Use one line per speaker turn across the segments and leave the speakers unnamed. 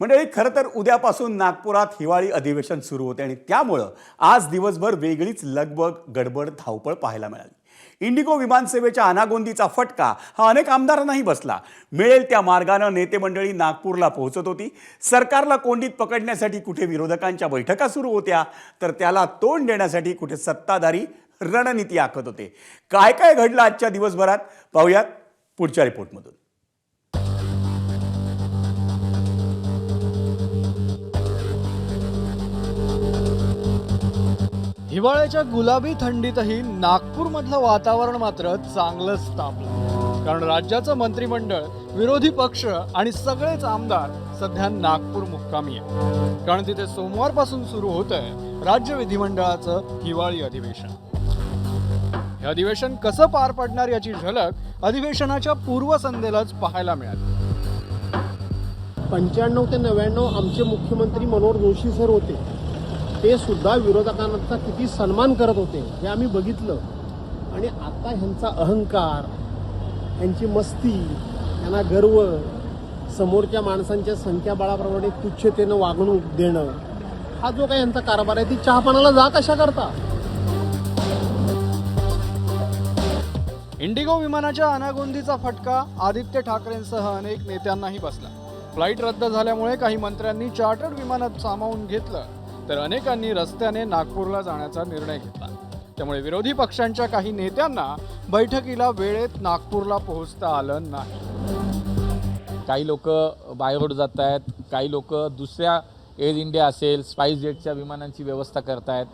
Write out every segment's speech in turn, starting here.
मंडळी खरं तर उद्यापासून नागपुरात हिवाळी अधिवेशन सुरू होते आणि त्यामुळं आज दिवसभर वेगळीच लगबग गडबड धावपळ पाहायला मिळाली. इंडिगो विमानसेवेच्या अनागोंदीचा फटका हा अनेक आमदारांनाही बसला. मिळेल त्या मार्गानं नेते मंडळी नागपूरला पोहोचत होती. सरकारला कोंडीत पकडण्यासाठी कुठे विरोधकांच्या बैठका सुरू होत्या तर त्याला तोंड देण्यासाठी कुठे सत्ताधारी रणनीती आखत होते. काय काय घडलं आजच्या दिवसभरात? पाहूयात पुढच्या रिपोर्टमधून.
हिवाळ्याच्या गुलाबी थंडीतही नागपूरमधलं वातावरण मात्र चांगलंच तापलं. कारण राज्याचं मंत्रिमंडळ विरोधी पक्ष आणि सगळेच आमदार सध्या नागपूर मुक्कामी आहे कारण तिथे सोमवारपासून सुरू होत आहे राज्य विधिमंडळाचं हिवाळी अधिवेशन. हे अधिवेशन कसं पार पडणार याची झलक अधिवेशनाच्या पूर्वसंध्येलाच पाहायला मिळाली.
पंच्याण्णव ते नव्याण्णव आमचे मुख्यमंत्री मनोहर जोशी सर होते. ते सुद्धा विरोधकांचा किती सन्मान करत होते हे आम्ही बघितलं. आणि आता ह्यांचा अहंकार ह्यांची मस्ती यांना गर्व समोरच्या माणसांच्या संख्याबळाप्रमाणे तुच्छतेनं वागणूक देणं हा जो काही यांचा कारभार आहे ती चहापानाला जा कशा करता?
इंडिगो विमानाच्या अनागोंदीचा फटका आदित्य ठाकरेंसह अनेक नेत्यांनाही बसला. फ्लाईट रद्द झाल्यामुळे काही मंत्र्यांनी चार्टर्ड विमानात सामावून घेतलं. तर अनेकांनी रस्त्याने नागपूरला जाण्याचा निर्णय घेतला. त्यामुळे विरोधी पक्षांच्या काही नेत्यांना बैठकीला वेळेत नागपूरला पोहोचता आलं नाही.
काही लोक बाय रोड जात आहेत काही लोक दुसऱ्या एअर इंडिया असेल स्पाईस जेटच्या विमानांची व्यवस्था करतायत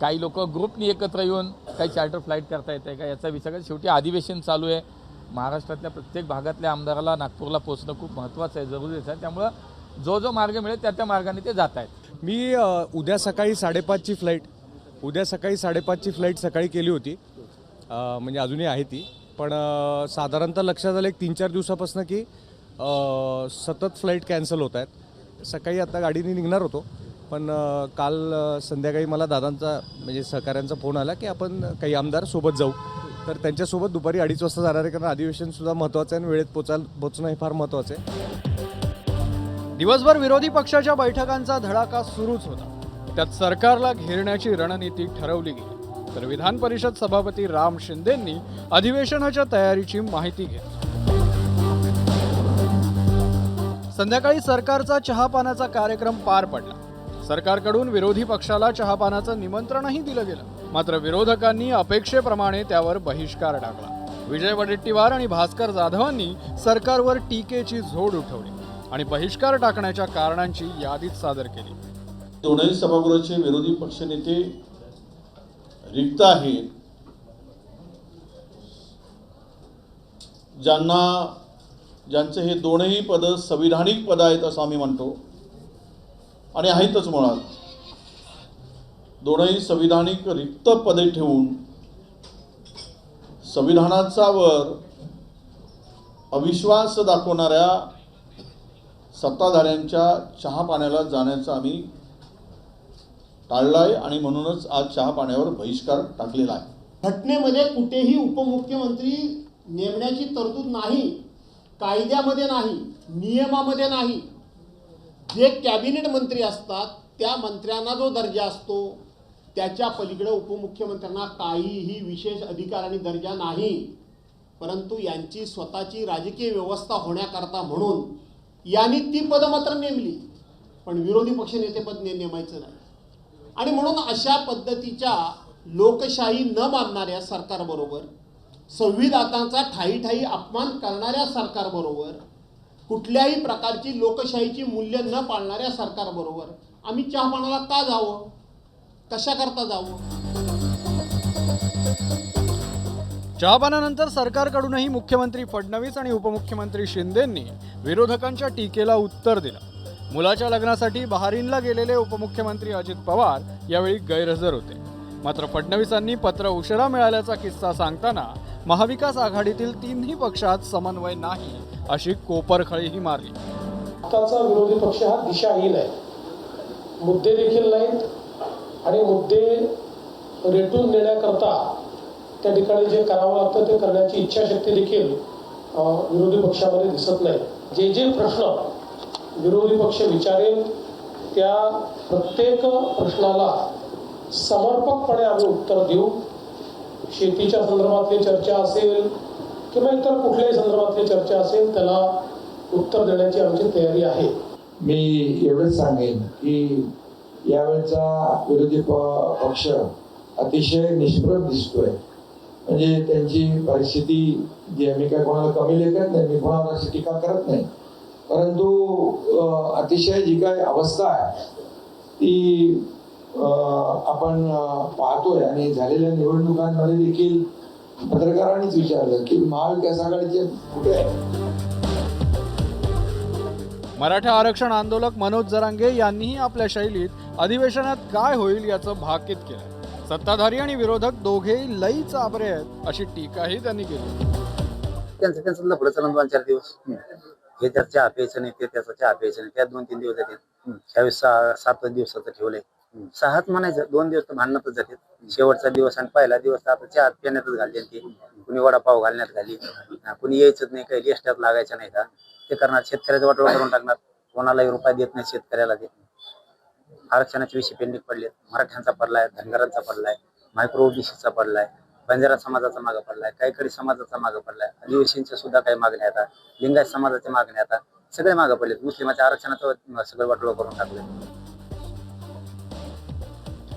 काही लोक ग्रुपनी एकत्र येऊन काही चार्टर फ्लाईट करता येते का याचा विचार करत शेवटी अधिवेशन चालू आहे. महाराष्ट्रातल्या प्रत्येक भागातल्या आमदाराला नागपूरला पोहोचणं खूप महत्त्वाचं आहे जरुरीचं आहे. त्यामुळं जो जो मार्ग मिळेल त्या त्या मार्गाने ते जात आहेत
मी उद्या सकाळी साडेपाचची फ्लाईट उद्या सकाळी साडेपाचची फ्लाईट सकाळी केली होती. म्हणजे अजूनही आहे ती. पण साधारणतः लक्षात आलं एक तीन चार दिवसापासून की सतत फ्लाईट कॅन्सल होत आहेत. सकाळी आता गाडीने निघणार होतो. पण काल संध्याकाळी मला दादांचा म्हणजे सहकाऱ्यांचा फोन आला की आपण काही आमदार सोबत जाऊ. तर त्यांच्यासोबत दुपारी अडीच वाजता जाणार आहे कारण अधिवेशनसुद्धा महत्त्वाचं आहे आणि वेळेत पोचायला पोचणं हे फार महत्त्वाचं आहे.
दिवसभर विरोधी पक्षाच्या बैठकांचा धडाका सुरूच होता. त्यात सरकारला घेरण्याची रणनीती ठरवली गेली. तर विधान परिषद सभापती राम शिंदेंनी अधिवेशनाच्या तयारीची माहिती घेतली. संध्याकाळी सरकारचा चहापानाचा कार्यक्रम पार पडला. सरकारकडून विरोधी पक्षाला चहापानाचं निमंत्रणही दिलं गेलं. मात्र विरोधकांनी अपेक्षेप्रमाणे त्यावर बहिष्कार टाकला. विजय वडेट्टीवार आणि भास्कर जाधवांनी सरकारवर टीकेची झोड उठवली. आणि बहिष्कार टाकण्याच्या कारणांची यादीच सादर केली.
दोनही सभागृहाचे विरोधी पक्षनेते रिक्त आहेत. ज्यांना ज्यांचे हे दोनही पद संविधानिक पद आहेत असं आम्ही म्हणतो. आणि आहेतच मुळात. दोनही संविधानिक रिक्त पदे ठेवून संविधानाचा वर अविश्वास दाखवणाऱ्या सत्ताधाऱ्यांच्या चहा पाण्याला जाण्याचं आम्ही टाळलं आहे आणि म्हणूनच आज चहा पाण्यावर बहिष्कार टाकलेला आहे.
घटनेमध्ये कुठेही उपमुख्यमंत्री नेमण्याची तरतूद नाही कायद्यामध्ये नाही नियमामध्ये नाही. जे कॅबिनेट मंत्री असतात त्या मंत्र्यांना जो दर्जा असतो त्याच्या पलीकडे उपमुख्यमंत्र्यांना काहीही विशेष अधिकार आणि दर्जा नाही. परंतु यांची स्वतःची राजकीय व्यवस्था होण्याकरता म्हणून यांनी ती पदं मात्र नेमली. पण विरोधी पक्षनेतेपद ने नेमायचं नाही. आणि म्हणून अशा पद्धतीच्या लोकशाही न मानणाऱ्या सरकारबरोबर संविधानाचा ठाई ठाई अपमान करणाऱ्या सरकारबरोबर कुठल्याही प्रकारची लोकशाहीची मूल्य न पाळणाऱ्या सरकारबरोबर आम्ही चहापानाला का जावं? कशाकरता जावं?
चहापानानंतर सरकारकडूनही मुख्यमंत्री फडणवीस आणि उपमुख्यमंत्री शिंदेंनी विरोधकांच्या टीकेला उत्तर दिलं. मुलाच्या लग्नासाठी बहारीनला गेलेले उपमुख्यमंत्री अजित पवार यावेळी गैरहजर होते. मात्र फडणवीसांनी पत्र उशिरा मिळाल्याचा किस्सा सांगताना महाविकास आघाडीतील तिन्ही पक्षात समन्वय नाही अशी कोपरखळीही मारली.
आताचा विरोधी पक्ष हा दिशाहीन आहे. मुद्दे देखील नाहीत आणि मुद्दे रेटून देण्याकरता त्या ठिकाणी जे करावं लागतं ते करण्याची इच्छाशक्ती देखील विरोधी पक्षामध्ये दिसत नाही. जे जे प्रश्न विरोधी पक्ष विचारेल त्या प्रत्येक प्रश्नाला समर्पकपणे आम्ही उत्तर देऊ. शेतीच्या संदर्भातली चर्चा असेल किंवा इतर कुठल्याही संदर्भातली चर्चा असेल त्याला उत्तर देण्याची आमची तयारी आहे.
मी एवढंच सांगेन की यावेळचा विरोधी प- पक्ष अतिशय निष्प्रभ दिसतोय. म्हणजे त्यांची परिस्थिती जी आहे, मी काय कोणाला कमी लेखत नाही मी कोणावर अशी टीका करत नाही. परंतु अतिशय जी काय अवस्था आहे ती आपण पाहतोय आणि झालेल्या निवडणुकांमध्ये देखील पत्रकारांनीच विचारलं की महाविकास आघाडीचे कुठे आहे?
मराठा आरक्षण आंदोलक मनोज जरांगे यांनीही आपल्या शैलीत अधिवेशनात काय होईल याचं भाकीत केलं सत्ताधारी आणि विरोधक दोघेही लई चाबरे आहेत अशी टीकाही त्यांनी केली.
त्यांचं त्यांचं लफडं चालून दोन चार दिवस. हे त्यात चहा प्यायचं नाही ते त्याचं चहा प्यायचं नाही त्यात दोन तीन दिवस जातील त्यावेळेस सहा सात दिवसाचं ठेवलंय सहाच म्हणायचं दोन दिवस तर भांडणातच जाते शेवटचा दिवस आणि पहिला दिवस तर आता चहा पिण्यातच घालते ते. कुणी वडापाव घालण्यात घाली. कुणी यायचंच नाही काही लिस्टात लागायचं नाही का? ते करणार शेतकऱ्याचं वाटोळ करून टाकणार. कोणालाही रुपये देत नाही शेतकऱ्याला ते. आरक्षणाचे विषय पेंडिंग पडले मराठ्यांचा पडलाय धनगरांचा पडलाय मायक्रो ओबीसीचा पडलाय बंजारा समाजाचा मागं पडलाय काहीकडे समाजाचा मागं पडलाय. आदिवासींच्या सुद्धा काही मागण्या आता. लिंगायत समाजाच्या मागण्या आता. सगळे मागं पडलेत. मुस्लिमाच्या आरक्षणाचं सगळं वाटोळ करून टाकलं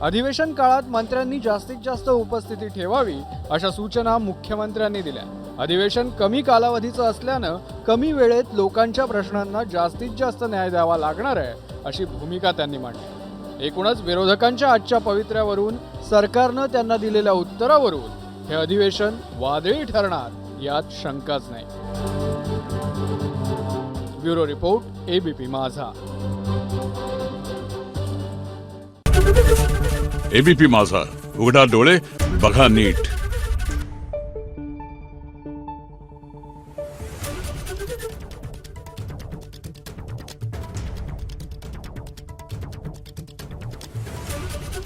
अधिवेशन काळात मंत्र्यांनी जास्तीत जास्त उपस्थिती ठेवावी अशा सूचना मुख्यमंत्र्यांनी दिल्या. अधिवेशन कमी कालावधीचं असल्यानं कमी वेळेत लोकांच्या प्रश्नांना जास्तीत जास्त न्याय द्यावा लागणार आहे अशी भूमिका त्यांनी मांडली. एकूणच विरोधकांच्या आजच्या पवित्र्यावरून सरकारनं त्यांना दिलेल्या उत्तरावरून हे अधिवेशन वादळी ठरणार यात शंकाच नाही. Bureau report ABP Majha.
ABP Majha. उघडा डोळे बघा नीट.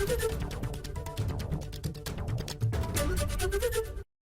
Thank you.